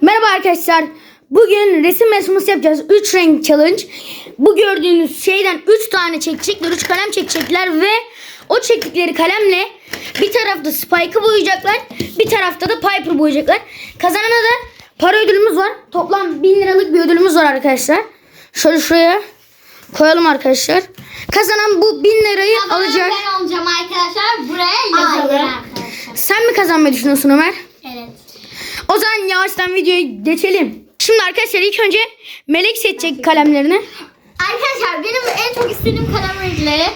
Merhaba arkadaşlar. Bugün resim yarışması yapacağız. 3 renk challenge. Bu gördüğünüz şeyden 3 tane çekecekler. 3 kalem çekecekler ve o çektikleri kalemle bir tarafta Spike'ı boyayacaklar. Bir tarafta da Piper boyayacaklar. Kazanana da para ödülümüz var. Toplam 1000 liralık bir ödülümüz var arkadaşlar. Şöyle şuraya koyalım arkadaşlar. Kazanan bu 1000 lirayı Kazanan alacak. ben olacağım arkadaşlar. Buraya yazalım Hayır. arkadaşlar. Sen mi kazanmayı düşünüyorsun Ömer? Evet. O zaman yavaştan videoya geçelim. Şimdi arkadaşlar ilk önce Melek seçecek kalemlerini. Arkadaşlar benim en çok istediğim kalem renkleri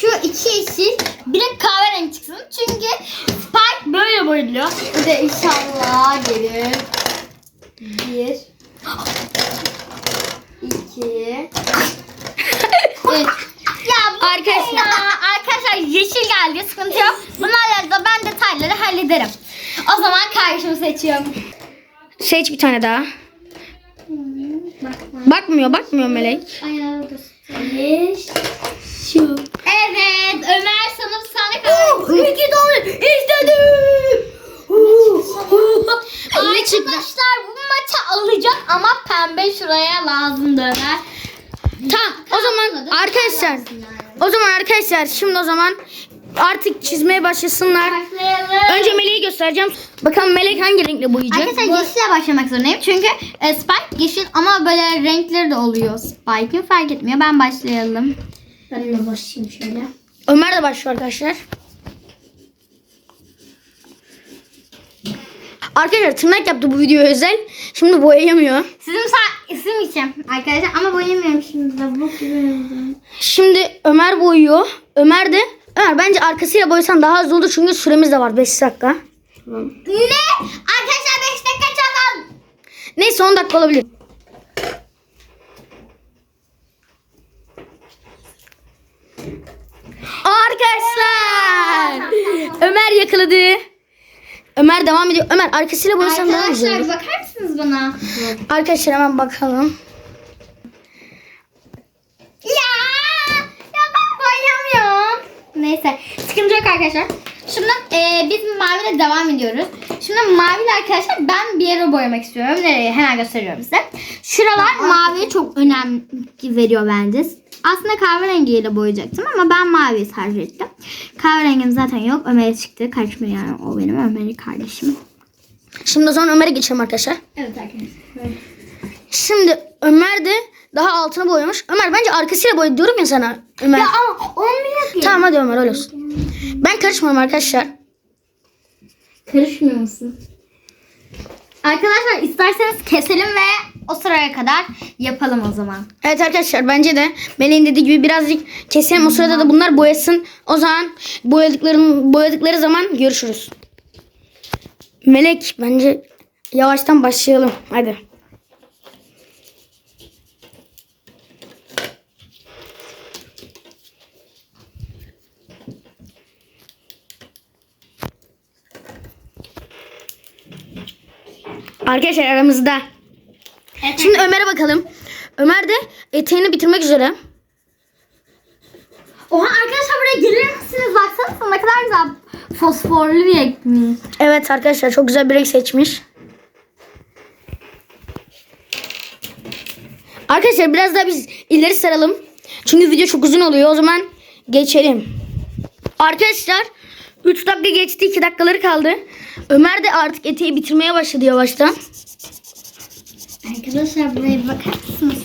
şu iki yeşil bir de kahverengi çıksın. Çünkü Spike böyle boyutluyor. Bir de inşallah gelir. Bir. iki. üç. Ya bu Arkadaşlar- ya? Yeşil geldi sıkıntı yok. Bunlarla da ben detayları hallederim. O zaman karşımı seçiyorum. Seç bir tane daha. Bakmıyor, bakmıyor Melek. Ayağı göstermiş. Şu. Evet Ömer sanıp sana kadar. İki tane istedim. Arkadaşlar bu maçı alacak ama pembe şuraya lazım Ömer. Tamam. O zaman arkadaşlar, o zaman arkadaşlar şimdi o zaman artık çizmeye başlasınlar. Başlayalım. Önce Melek'i göstereceğim. Bakalım Melek hangi renkle boyayacak? Arkadaşlar yeşille başlamak zorundayım. Çünkü e, Spike yeşil ama böyle renkleri de oluyor Spike'ın fark etmiyor. Ben başlayalım. Ben de başlayayım şöyle. Ömer de başlıyor arkadaşlar. Arkadaşlar tırnak yaptı bu video özel. Şimdi boyayamıyor. Sizin sa- isim için arkadaşlar ama boyamıyorum şimdi de bu gibi. Şimdi Ömer boyuyor. Ömer de Ömer bence arkasıyla boyasan daha hızlı olur çünkü süremiz de var 5 dakika. Ne? Arkadaşlar 5 dakika çalan. Neyse 10 dakika olabilir. Arkadaşlar Ömer yakaladı. Ömer devam ediyor. Ömer arkasıyla boyasan daha güzel Arkadaşlar olur. bakar mısınız bana? Arkadaşlar hemen bakalım. Ya! Ya ben boyamıyorum. Neyse. Sıkıntı yok arkadaşlar. Şimdi e, biz maviyle devam ediyoruz. Şimdi maviyle arkadaşlar ben bir yere boyamak istiyorum. Nereye? Hemen gösteriyorum size. Şuralar maviye çok önem veriyor bence. Aslında kahverengiyle boyayacaktım ama ben maviyi tercih ettim. Kahverengim zaten yok. Ömer'e çıktı. Kaçmıyor yani o benim Ömer'in kardeşim. Şimdi o zaman Ömer'e geçelim arkadaşlar. Evet arkadaşlar. Şimdi Ömer de daha altını boyamış. Ömer bence arkasıyla boya diyorum ya sana. Ömer. Ya ama olmuyor ki. Tamam hadi Ömer öyle olsun. Ben karışmıyorum arkadaşlar. Karışmıyor musun? Arkadaşlar isterseniz keselim ve o sıraya kadar yapalım o zaman. Evet arkadaşlar bence de Melek'in dediği gibi birazcık keselim. O sırada da bunlar boyasın. O zaman boyadıkları, boyadıkları zaman görüşürüz. Melek bence yavaştan başlayalım. Hadi. Arkadaşlar aramızda. Şimdi Ömer'e bakalım. Ömer de eteğini bitirmek üzere. Oha arkadaşlar buraya gelir misiniz? Baksanıza ne kadar güzel fosforlu bir ekmek. Evet arkadaşlar çok güzel bir renk seçmiş. Arkadaşlar biraz daha biz ileri saralım. Çünkü video çok uzun oluyor. O zaman geçelim. Arkadaşlar 3 dakika geçti 2 dakikaları kaldı. Ömer de artık eteği bitirmeye başladı yavaştan. Arkadaşlar buraya bakar mısınız?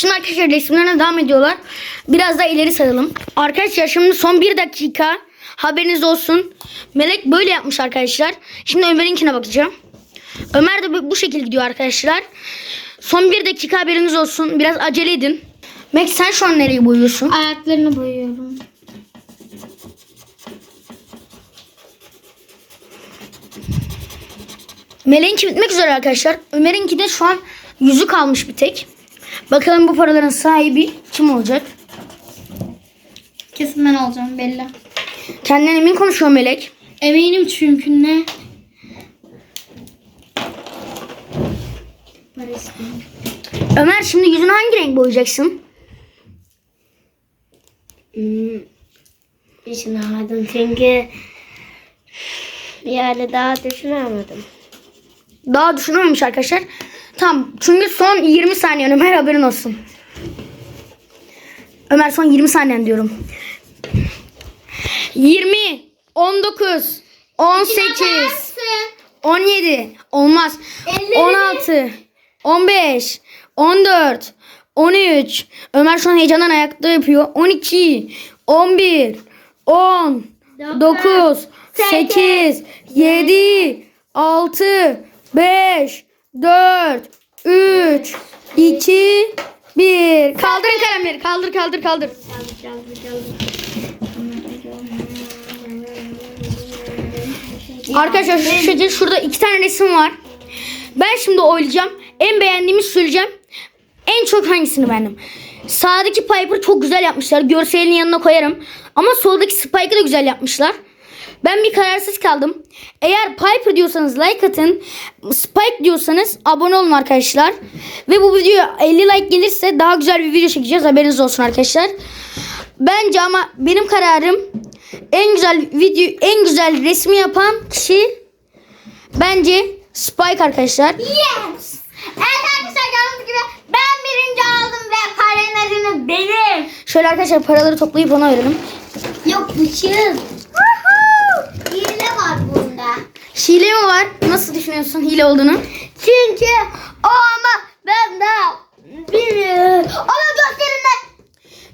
Şimdi arkadaşlar resimlerine devam ediyorlar. Biraz daha ileri saralım. Arkadaşlar şimdi son bir dakika. Haberiniz olsun. Melek böyle yapmış arkadaşlar. Şimdi Ömer'inkine bakacağım. Ömer de bu- şekilde gidiyor arkadaşlar. Son bir dakika haberiniz olsun. Biraz acele edin. Mek sen şu an nereyi boyuyorsun? Ayaklarını boyuyorum. Melek'inki bitmek üzere arkadaşlar. Ömer'inki de şu an yüzü kalmış bir tek. Bakalım bu paraların sahibi kim olacak? Kesin ben olacağım belli. Kendinden emin konuşuyor Melek. Eminim çünkü ne? Ömer şimdi yüzünü hangi renk boyayacaksın? Hmm. Düşünemedim çünkü yani daha düşünemedim. Daha düşünememiş arkadaşlar. Tamam çünkü son 20 saniye Ömer haberin olsun. Ömer son 20 saniyen diyorum. 20 19 18 17 olmaz. Ellerini- 16 15 14 13 Ömer şu an heyecandan ayakta yapıyor. 12 11 10 9 8 7 6 5 4 3 2 1 Kaldırın kalemleri. Kaldır kaldır kaldır. Arkadaşlar şu şekilde şurada iki tane resim var. Ben şimdi oylayacağım. En beğendiğimi söyleyeceğim. En çok hangisini beğendim? Sağdaki Piper çok güzel yapmışlar. Görselini yanına koyarım. Ama soldaki Spike'ı da güzel yapmışlar. Ben bir kararsız kaldım. Eğer Piper diyorsanız like atın. Spike diyorsanız abone olun arkadaşlar. Ve bu videoya 50 like gelirse daha güzel bir video çekeceğiz. Haberiniz olsun arkadaşlar. Bence ama benim kararım en güzel video en güzel resmi yapan kişi bence Spike arkadaşlar. Yes! Evet arkadaşlar gördüğünüz gibi ben birinci aldım ve paranın benim. Şöyle arkadaşlar paraları toplayıp ona verelim. Yokmuşuz. Hile var bunda. Hile mi var? Nasıl düşünüyorsun hile olduğunu? Çünkü o ama ben de bilmiyorum. Ama gösterimde.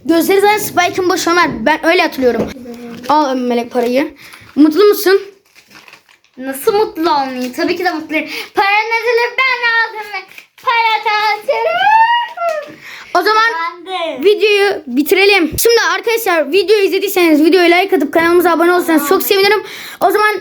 Gözleri zaten Spike'ın boş Ömer. Ben öyle hatırlıyorum. Al melek parayı. Mutlu musun? Nasıl mutlu olmayayım? Tabii ki de mutluyum. Paranın adını ben ve para dağıtıyorum. O zaman videoyu bitirelim. Şimdi arkadaşlar videoyu izlediyseniz videoya like atıp kanalımıza abone olursanız çok sevinirim. O zaman